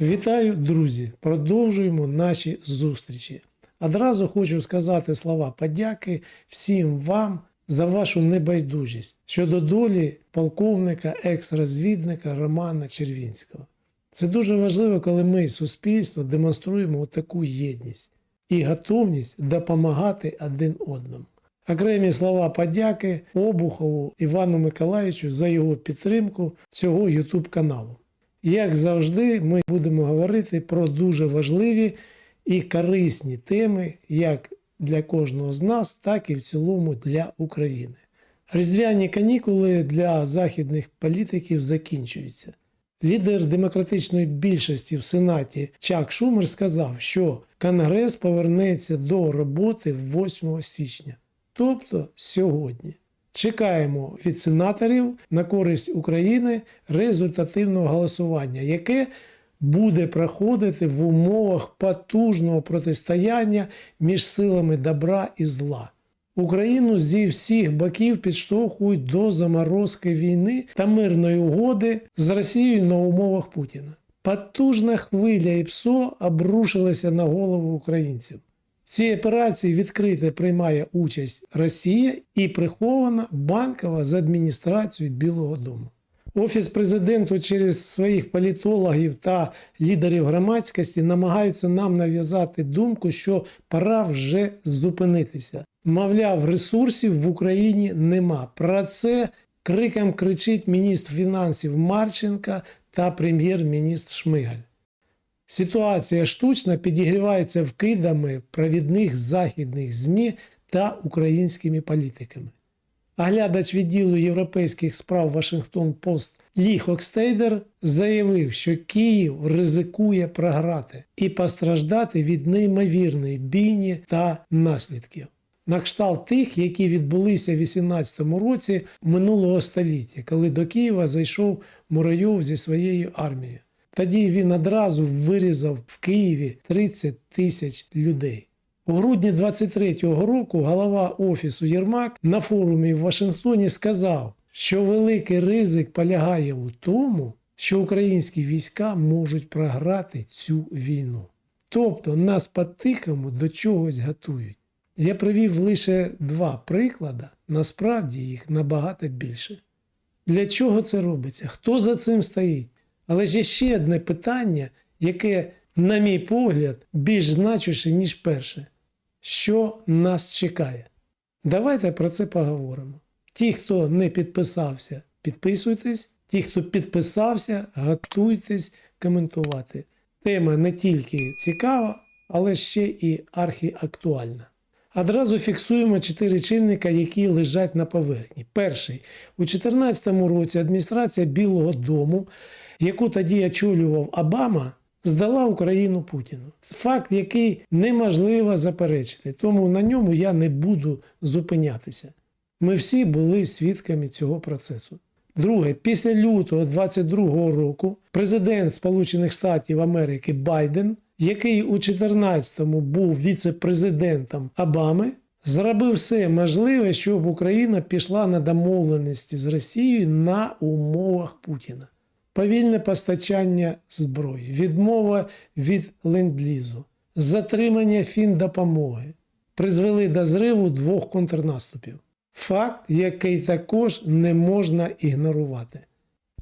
Вітаю, друзі! Продовжуємо наші зустрічі. Одразу хочу сказати слова подяки всім вам за вашу небайдужість щодо долі полковника екс-розвідника Романа Червінського. Це дуже важливо, коли ми, суспільство, демонструємо таку єдність і готовність допомагати один одному. Окремі слова подяки Обухову Івану Миколаївичу за його підтримку цього YouTube каналу. Як завжди, ми будемо говорити про дуже важливі і корисні теми як для кожного з нас, так і в цілому для України. Різдвяні канікули для західних політиків закінчуються. Лідер демократичної більшості в Сенаті Чак Шумер сказав, що Конгрес повернеться до роботи 8 січня, тобто сьогодні. Чекаємо від сенаторів на користь України результативного голосування, яке буде проходити в умовах потужного протистояння між силами добра і зла. Україну зі всіх боків підштовхують до заморозки війни та мирної угоди з Росією на умовах Путіна. Потужна хвиля ІПСО обрушилася на голову українців. В цій операції відкрито приймає участь Росія і прихована банкова з адміністрацією Білого Дому. Офіс президенту через своїх політологів та лідерів громадськості намагаються нам нав'язати думку, що пора вже зупинитися. Мовляв, ресурсів в Україні нема. Про це криком кричить міністр фінансів Марченка та прем'єр-міністр Шмигаль. Ситуація штучно підігрівається вкидами провідних західних ЗМІ та українськими політиками. Оглядач відділу європейських справ Вашингтон Пост Лі Хокстейдер заявив, що Київ ризикує програти і постраждати від неймовірної бійні та наслідків. На кшталт тих, які відбулися в 18 році минулого століття, коли до Києва зайшов Муравйов зі своєю армією. Тоді він одразу вирізав в Києві 30 тисяч людей. У грудні 23-го року голова офісу Єрмак на форумі в Вашингтоні сказав, що великий ризик полягає у тому, що українські війська можуть програти цю війну. Тобто нас по-тихому до чогось готують. Я привів лише два приклади, насправді їх набагато більше. Для чого це робиться? Хто за цим стоїть? Але ж є ще одне питання, яке, на мій погляд, більш значуще, ніж перше. Що нас чекає? Давайте про це поговоримо. Ті, хто не підписався, підписуйтесь. Ті, хто підписався, готуйтесь коментувати. Тема не тільки цікава, але ще і архіактуальна. Одразу фіксуємо чотири чинника, які лежать на поверхні. Перший у 2014 році адміністрація Білого Дому, яку тоді очолював Обама, здала Україну Путіну. Факт, який неможливо заперечити, тому на ньому я не буду зупинятися. Ми всі були свідками цього процесу. Друге, після лютого 22-го року президент Сполучених Штатів Америки Байден, який у 14-му був віце-президентом Обами, зробив все можливе, щоб Україна пішла на домовленості з Росією на умовах Путіна. Повільне постачання зброї, відмова від ленд-лізу, затримання фіндопомоги призвели до зриву двох контрнаступів. Факт, який також не можна ігнорувати.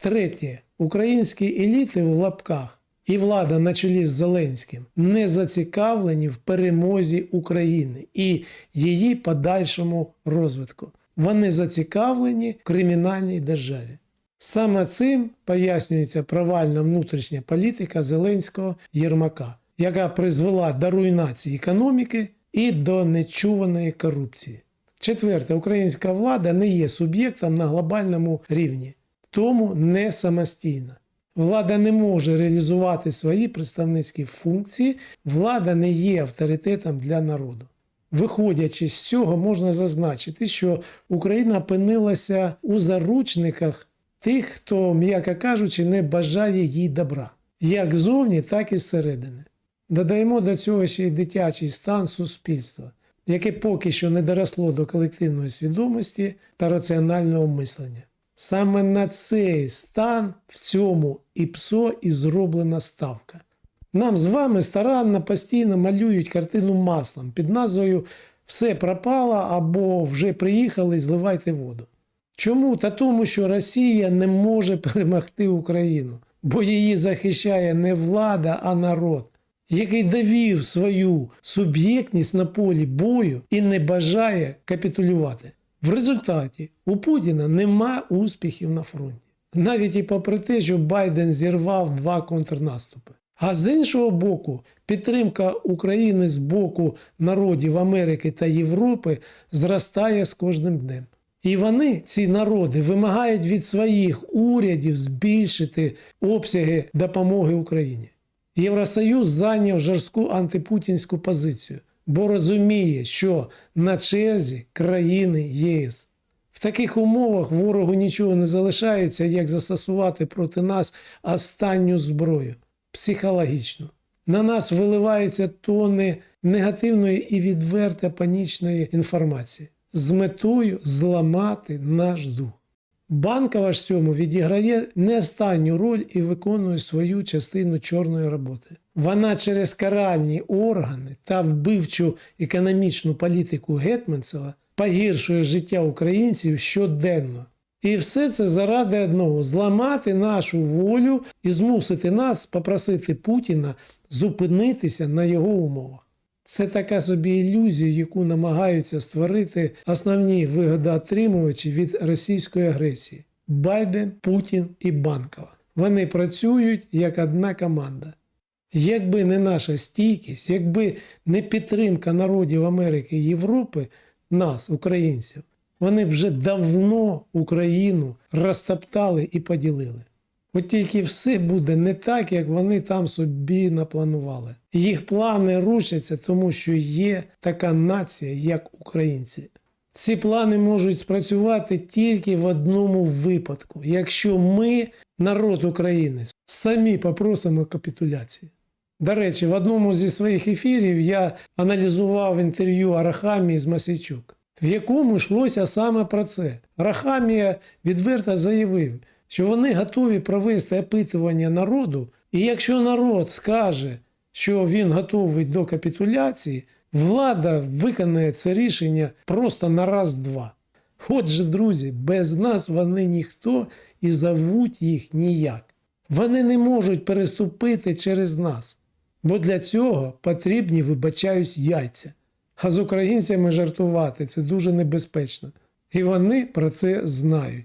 Третє. Українські еліти в лапках і влада на чолі з Зеленським не зацікавлені в перемозі України і її подальшому розвитку. Вони зацікавлені в кримінальній державі. Саме цим пояснюється провальна внутрішня політика Зеленського Єрмака, яка призвела до руйнації економіки і до нечуваної корупції. Четверте, українська влада не є суб'єктом на глобальному рівні, тому не самостійна. Влада не може реалізувати свої представницькі функції, влада не є авторитетом для народу. Виходячи з цього, можна зазначити, що Україна опинилася у заручниках тих, хто, м'яко кажучи, не бажає їй добра, як ззовні, так і зсередини. Додаємо до цього ще й дитячий стан суспільства, яке поки що не доросло до колективної свідомості та раціонального мислення. Саме на цей стан в цьому ІПСО і зроблена ставка. Нам з вами старанно постійно малюють картину маслом під назвою Все пропало або вже приїхали, зливайте воду. Чому? Та тому, що Росія не може перемогти Україну, бо її захищає не влада, а народ, який довів свою суб'єктність на полі бою і не бажає капітулювати. В результаті у Путіна нема успіхів на фронті, навіть і попри те, що Байден зірвав два контрнаступи. А з іншого боку, підтримка України з боку народів Америки та Європи зростає з кожним днем. І вони, ці народи, вимагають від своїх урядів збільшити обсяги допомоги Україні. Євросоюз зайняв жорстку антипутінську позицію, бо розуміє, що на черзі країни ЄС. В таких умовах ворогу нічого не залишається, як застосувати проти нас останню зброю психологічну. На нас виливаються тони негативної і відверто панічної інформації з метою зламати наш дух. Банкова ж в цьому відіграє не останню роль і виконує свою частину чорної роботи. Вона через каральні органи та вбивчу економічну політику Гетманцева погіршує життя українців щоденно. І все це заради одного зламати нашу волю і змусити нас попросити Путіна зупинитися на його умовах. Це така собі ілюзія, яку намагаються створити основні вигодоотримувачі від російської агресії Байден, Путін і Банкова. Вони працюють як одна команда. Якби не наша стійкість, якби не підтримка народів Америки і Європи, нас, українців, вони б вже давно Україну розтоптали і поділили. От тільки все буде не так, як вони там собі напланували. Їх плани рушаться, тому що є така нація, як українці. Ці плани можуть спрацювати тільки в одному випадку, якщо ми, народ України, самі попросимо капітуляції. До речі, в одному зі своїх ефірів я аналізував інтерв'ю Арахамії з Масійчук, в якому йшлося саме про це. Арахамія відверто заявив, що вони готові провести опитування народу, і якщо народ скаже, що він готовий до капітуляції, влада виконає це рішення просто на раз-два. Отже, друзі, без нас вони ніхто і зовуть їх ніяк. Вони не можуть переступити через нас, бо для цього потрібні, вибачаюсь, яйця. А з українцями жартувати це дуже небезпечно. І вони про це знають.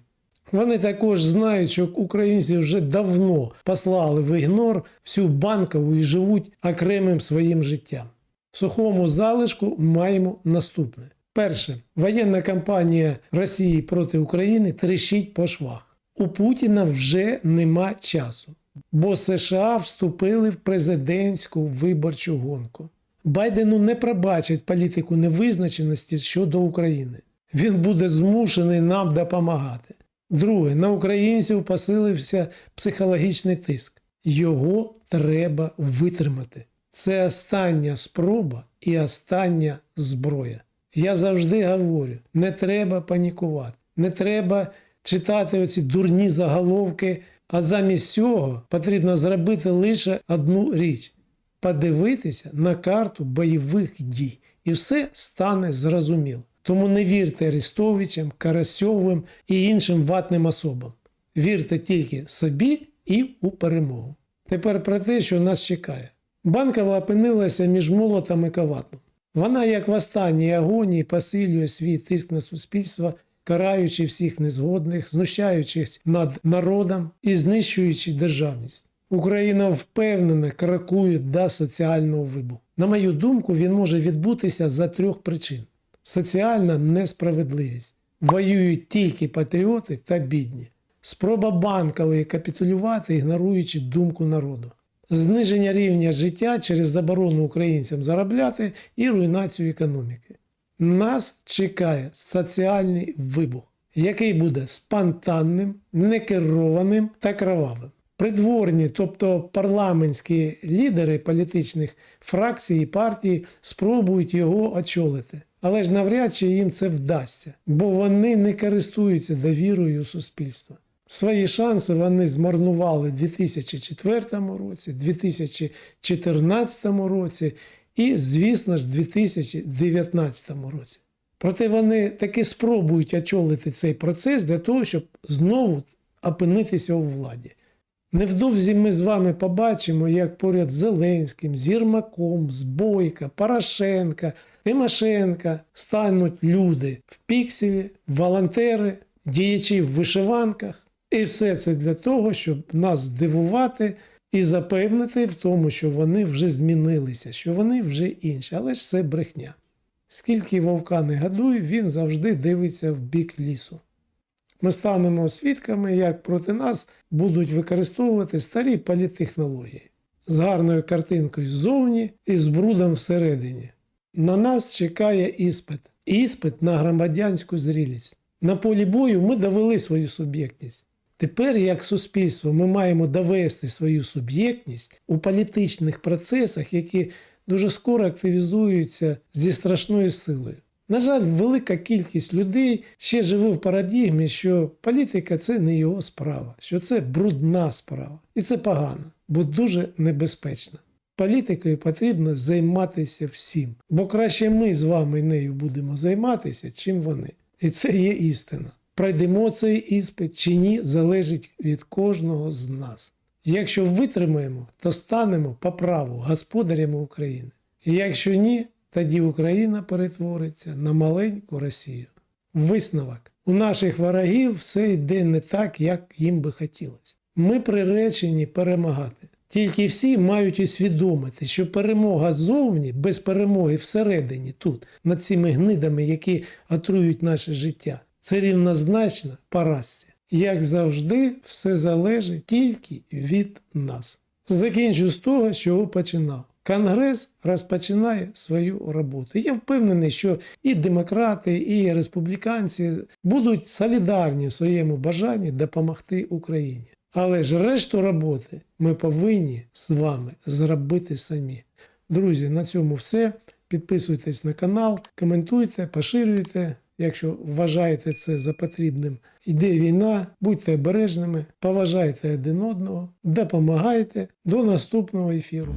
Вони також знають, що українці вже давно послали в ігнор всю банкову і живуть окремим своїм життям. Сухому залишку маємо наступне. Перше, воєнна кампанія Росії проти України трещить по швах. У Путіна вже нема часу, бо США вступили в президентську виборчу гонку. Байдену не пробачать політику невизначеності щодо України. Він буде змушений нам допомагати. Друге, на українців посилився психологічний тиск. Його треба витримати. Це остання спроба і остання зброя. Я завжди говорю: не треба панікувати, не треба читати оці дурні заголовки, а замість цього потрібно зробити лише одну річ подивитися на карту бойових дій, і все стане зрозуміло. Тому не вірте Арестовичам, Карасьовим і іншим ватним особам. Вірте тільки собі і у перемогу. Тепер про те, що нас чекає. Банкова опинилася між молотом і коватлом. Вона, як в останній агонії, посилює свій тиск на суспільство, караючи всіх незгодних, знущаючись над народом і знищуючи державність. Україна впевнено крокує до соціального вибуху. На мою думку, він може відбутися за трьох причин: соціальна несправедливість. Воюють тільки патріоти та бідні. Спроба банкової капітулювати, ігноруючи думку народу. Зниження рівня життя через заборону українцям заробляти і руйнацію економіки. Нас чекає соціальний вибух, який буде спонтанним, некерованим та кровавим. Придворні, тобто парламентські лідери політичних фракцій і партій спробують його очолити. Але ж навряд чи їм це вдасться, бо вони не користуються довірою суспільства. Свої шанси вони змарнували у 2004 році, 2014 році і, звісно ж, 2019 році. Проте вони таки спробують очолити цей процес для того, щоб знову опинитися у владі. Невдовзі ми з вами побачимо, як поряд з Зеленським, з Єрмаком, з Порошенка, Тимошенка стануть люди в пікселі, волонтери, діячі в вишиванках. І все це для того, щоб нас здивувати і запевнити в тому, що вони вже змінилися, що вони вже інші. Але ж це брехня. Скільки вовка не гадуй, він завжди дивиться в бік лісу. Ми станемо свідками, як проти нас будуть використовувати старі політтехнології з гарною картинкою ззовні і з брудом всередині. На нас чекає іспит, іспит на громадянську зрілість. На полі бою ми довели свою суб'єктність. Тепер, як суспільство, ми маємо довести свою суб'єктність у політичних процесах, які дуже скоро активізуються зі страшною силою. На жаль, велика кількість людей ще живе в парадігмі, що політика це не його справа, що це брудна справа. І це погано, бо дуже небезпечно. Політикою потрібно займатися всім, бо краще ми з вами нею будемо займатися, чим вони. І це є істина. Пройдемо цей іспит чи ні, залежить від кожного з нас. Якщо витримаємо, то станемо по праву господарями України. І якщо ні, тоді Україна перетвориться на маленьку Росію. Висновок. У наших ворогів все йде не так, як їм би хотілося. Ми приречені перемагати. Тільки всі мають усвідомити, що перемога ззовні без перемоги всередині, тут, над цими гнидами, які отрують наше життя, це рівнозначно поразці. Як завжди, все залежить тільки від нас. Закінчу з того, з чого починав. Конгрес розпочинає свою роботу. Я впевнений, що і демократи, і республіканці будуть солідарні в своєму бажанні допомогти Україні. Але ж решту роботи ми повинні з вами зробити самі. Друзі, на цьому все. Підписуйтесь на канал, коментуйте, поширюйте, якщо вважаєте це за потрібним. Йде війна, будьте обережними, поважайте один одного, допомагайте. До наступного ефіру.